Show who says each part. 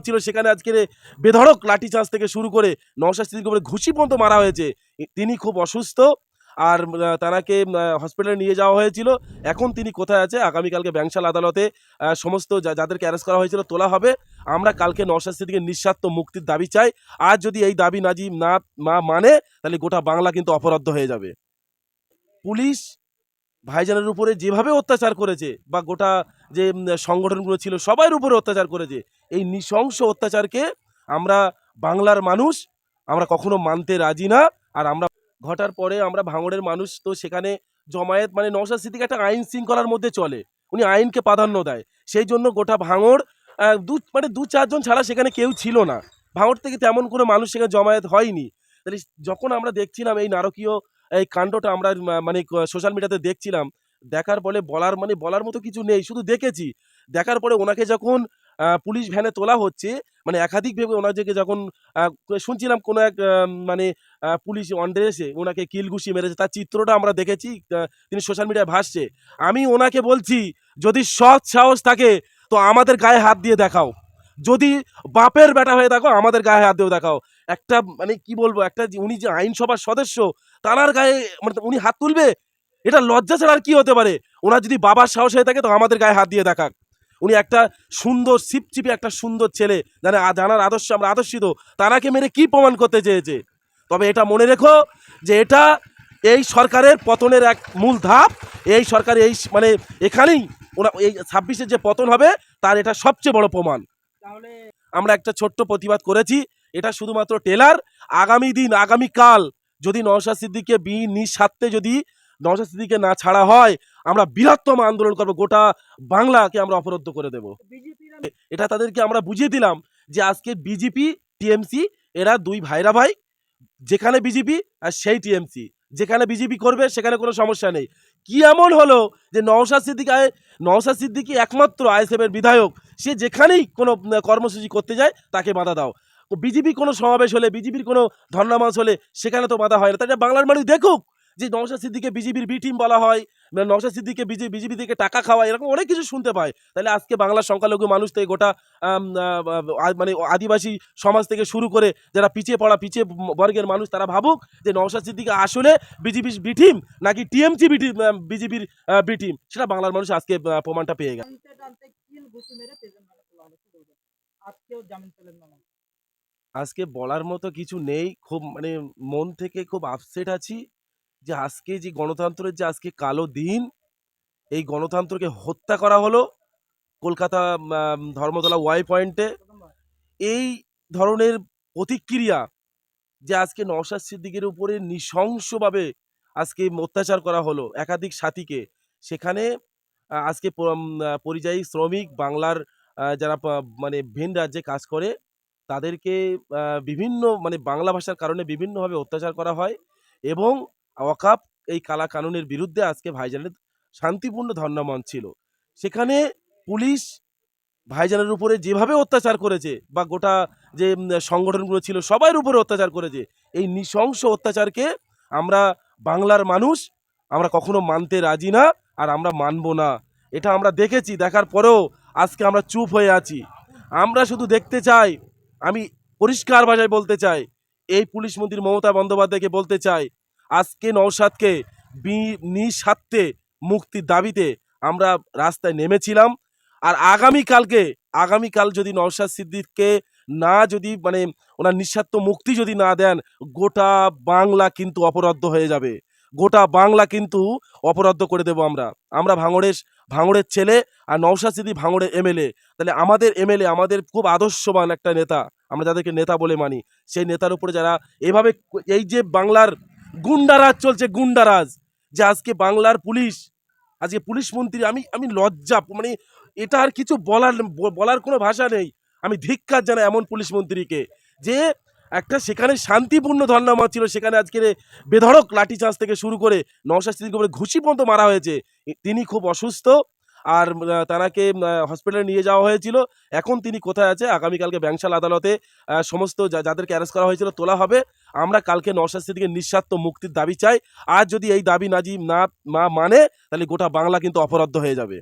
Speaker 1: ছিল সেখানে আজকে বেধড়ক লাঠিচার্জ থেকে শুরু করে নওশাদ সিদ্দিক উপরে ঘুষি পর্যন্ত মারা হয়েছে। তিনি খুব অসুস্থ আর তানাকে হসপিটালে নিয়ে যাওয়া হয়েছিল। এখন তিনি কোথায় আছে? আগামীকালকে ব্যাংশাল আদালতে সমস্ত যাদেরকে অ্যারেস্ট করা হয়েছিল তোলা হবে। আমরা কালকে নওশাদ সিদ্দিকের নিঃস্বার্থ মুক্তির দাবি চাই। আর যদি এই দাবি নাজি না মানে তাহলে গোটা বাংলা কিন্তু অপরাধ হয়ে যাবে। পুলিশ ভাইজানের উপরে যেভাবে অত্যাচার করেছে বা গোটা যে সংগঠনগুলো ছিল সবার উপরে অত্যাচার করেছে, এই নৃশংস অত্যাচারকে আমরা বাংলার মানুষ আমরা কখনো মানতে রাজি না। আর আমরা ঘটার পরে আমরা ভাঙড়ের মানুষ তো সেখানে জমায়েত মানে নওশাদ সিদ্দিক একটা আইন শৃঙ্খলার মধ্যে চলে। উনি আইনকে প্রাধান্য দেয়। সেই জন্য গোটা ভাঙড় দু মানে দু, চারজন ছাড়া সেখানে কেউ ছিল না। ভাঙড় থেকে তেমন কোনো মানুষ সেখানে জমায়েত হয়নি। তাহলে যখন আমরা দেখছিলাম এই নারকীয় এই কাণ্ডটা আমরা মানে সোশ্যাল মিডিয়াতে দেখছিলাম। দেখার পরে বলার মানে বলার মতো কিছু নেই, শুধু দেখেছি। দেখার পরে ওনাকে যখন পুলিশ ভ্যানে তোলা হচ্ছে মানে একাধিক ভেবে যখন শুনছিলাম কোনো এক মানে পুলিশ অন্ডে এসে ওনাকে কিলঘুষি মেরেছে। তার চিত্রটা আমরা দেখেছি তিনি সোশ্যাল মিডিয়ায় ভাসছে। আমি ওনাকে বলছি, যদি সৎ সাহস থাকে, তো আমাদের গায়ে হাত দিয়ে দেখাও। যদি বাপের বেটা হয়ে থাকো, আমাদের গায়ে হাত দিয়েও দেখাও। একটা মানে কি বলব, একটা উনি যে আইনসভার সদস্য, তার গায়ে মানে উনি হাত তুলবে? এটা লজ্জা ছাড়া আর কি হতে পারে? ওনার যদি বাবার সাহস হয়ে থাকে, তো আমাদের গায়ে হাত দিয়ে দেখাক। উনি একটা সুন্দর, সিপচিপি একটা সুন্দর ছেলে জানে জানার আদর্শ, আমরা আদর্শিত, তারাকে মেরে কি প্রমাণ করতে চেয়েছে? তবে এটা মনে রেখো যে এটা এই সরকারের পতনের এক মূল ধাপ। এই সরকার এই মানে এখানেই ওনা এই ছাব্বিশের যে পতন হবে, তার এটা সবচেয়ে বড় প্রমাণ। আমরা একটা ছোট্ট প্রতিবাদ করেছি। এটা শুধুমাত্র টেলার। আগামী দিন আগামী কাল যদি নওশাদ সিদ্দিককে বি নিঃস্বার্থে যদি নওশাদ সিদ্দিককে না ছাড়া হয় আমরা বৃহত্তম আন্দোলন করব। গোটা বাংলাকে আমরা অবরুদ্ধ করে দেব। এটা তাদেরকে আমরা বুঝিয়ে দিলাম যে আজকে বিজেপি টিএমসি এরা দুই ভাইরা ভাই। যেখানে বিজেপি আর সেই টিএমসি। যেখানে বিজেপি করবে, সেখানে কোনো সমস্যা নেই। কি এমন হলো যে নওশাদ সিদ্দিক আয়- নওশাদ সিদ্দিকি একমাত্র আইএসএফের বিধায়ক, সে যেখানেই কোনো কর্মসূচি করতে যায়, তাকে বাধা দাও। বিজেপি কোনো সমাবেশ হলে, বিজেপির কোনো ধর্নামাস হলে, সেখানে তো বাধা হয় না। তাই বাংলার মানুষ দেখুক যে নওশাদ সিদ্দিকে বিজেপির বি টিম বলা হয় নওশাদ সিদ্দিকে বিজেপি বিজেপি থেকে টাকা খাওয়া এরকম অনেক কিছু শুনতে পায়। তাহলে আজকে বাংলার সংখ্যালঘু মানুষ থেকে গোটা মানে আদিবাসী সমাজ থেকে শুরু করে যারা পিছিয়ে পড়া পিছিয়ে বর্গের মানুষ তারা ভাবুক যে নওশাদ সিদ্দিকে আসলে বিজেপির বি টিম নাকি টিএমসি বি টিম বিজেপির বি টিম সেটা বাংলার মানুষ আজকে প্রমাণটা পেয়ে
Speaker 2: না।
Speaker 1: আজকে বলার মতো কিছু নেই। খুব মানে মন থেকে খুব আপসেট আছি। যে আজকে যে গণতন্ত্রের যে আজকে কালো দিন, এই গণতন্ত্রকে হত্যা করা হলো কলকাতা ধর্মতলা ওয়াই পয়েন্টে এই ধরনের প্রতিক্রিয়া যে আজকে নওশাদ সিদ্দিকের উপরে নৃশংসভাবে আজকে অত্যাচার করা হলো একাধিক সাথীকে, সেখানে আজকে পরিযায়ী শ্রমিক বাংলার যারা মানে ভিন রাজ্যে কাজ করে, তাদেরকে বিভিন্ন মানে বাংলা ভাষার কারণে বিভিন্নভাবে অত্যাচার করা হয় এবং অকাপ এই কালা কানুনের বিরুদ্ধে আজকে ভাইজানের শান্তিপূর্ণ ধর্নামঞ্চ ছিল। সেখানে পুলিশ ভাইজানের উপরে যেভাবে অত্যাচার করেছে বা গোটা যে সংগঠনগুলো ছিল সবার উপরে অত্যাচার করেছে, এই নৃশংস অত্যাচারকে আমরা বাংলার মানুষ আমরা কখনো মানতে রাজি না আর আমরা মানব না। এটা আমরা দেখেছি, দেখার পরেও আজকে আমরা চুপ হয়ে আছি। আমরা শুধু দেখতে চাই, আমি পরিষ্কার ভাষায় বলতে চাই, এই পুলিশ মন্ত্রী মমতা বন্দ্যোপাধ্যায়কে বলতে চাই আজকে বি নিঃস্বার্থে মুক্তির দাবিতে আমরা রাস্তায় নেমেছিলাম। আর আগামীকালকে, আগামীকাল যদি নওশাদ সিদ্দিককে না যদি মানে ওনার নিঃস্বার্থ মুক্তি যদি না দেন, গোটা বাংলা কিন্তু অপরাধ হয়ে যাবে। গোটা বাংলা কিন্তু অপরাধ করে দেব আমরা। আমরা ভাঙড়ের ভাঙড়ের ছেলে আর নওশাদ সিদ্দিক ভাঙড়ের এমএলএ তাহলে আমাদের এমএলএ আমাদের খুব আদর্শবান একটা নেতা, আমরা যাদেরকে নেতা বলে মানি, সেই নেতার উপরে যারা এভাবে এই যে বাংলার গুন্ডারাজ চলছে, গুন্ডারাজ। যে আজকে বাংলার পুলিশ, আজকে পুলিশ মন্ত্রী, আমি আমি লজ্জা মানে এটা আর কিছু বলার বলার কোনো ভাষা নেই। আমি ধিক্কার জানাই এমন পুলিশ মন্ত্রীকে যে একটা সেখানে শান্তিপূর্ণ ধর্নামত ছিল, সেখানে আজকে বেধড়ক লাঠিচার্জ থেকে শুরু করে সিদ্দিক উপরে ঘুষি পর্যন্ত মারা হয়েছে। তিনি খুব অসুস্থ আর তানাকে হসপিটালে নিয়ে যাওয়া হয়েছিল। এখন তিনি কোথায় আছে? আগামীকালকে ব্যাংশাল আদালতে সমস্ত যাদেরকে অ্যারেস্ট করা হয়েছিল তোলা হবে। আমরা কালকে নওশাদ সিদ্দিকের নিঃস্বার্থ মুক্তির দাবি চাই। আর যদি এই দাবি নাজি না না মানে তাহলে গোটা বাংলা কিন্তু অপরাধ হয়ে যাবে।